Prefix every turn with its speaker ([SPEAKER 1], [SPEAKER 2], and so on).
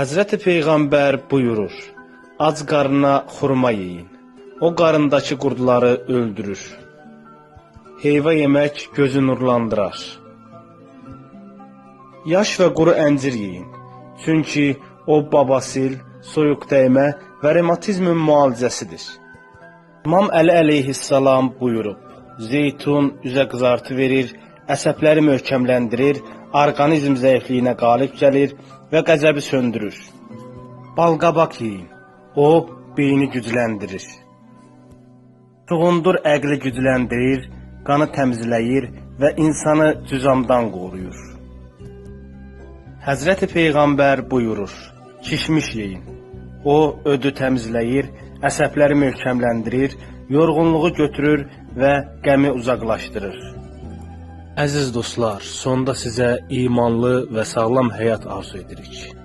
[SPEAKER 1] Həzrəti Peyğəmbər buyurur: Ac qarına xurma yeyin. O qarındakı qurdları öldürür. Heyva yemək gözü nurlandırar. Yaş və quru əncir yeyin. Çünki o babasil, soyuq dəymə və revmatizmin müalicəsidir. İmam Əli əleyhissalam buyurub: Zeytun üzə qızartı verir, əsəbləri möhkəmləndirir, orqanizm zəifliyinə qalib gəlir və qəzəbi söndürür. Balqabaq yeyin. O beyni gücləndirir. Çuğundur əqli gücləndirir, qanı təmizləyir və insanı cüzamdan qoruyur. Həzrəti Peyğəmbər buyurur: Kişmiş yeyin. O ödü təmizləyir, əsəbləri möhkəmləndirir, yorğunluğu götürür və qəmi uzaqlaşdırır. Əziz dostlar, sonda sizə imanlı və sağlam həyat arzu edirik.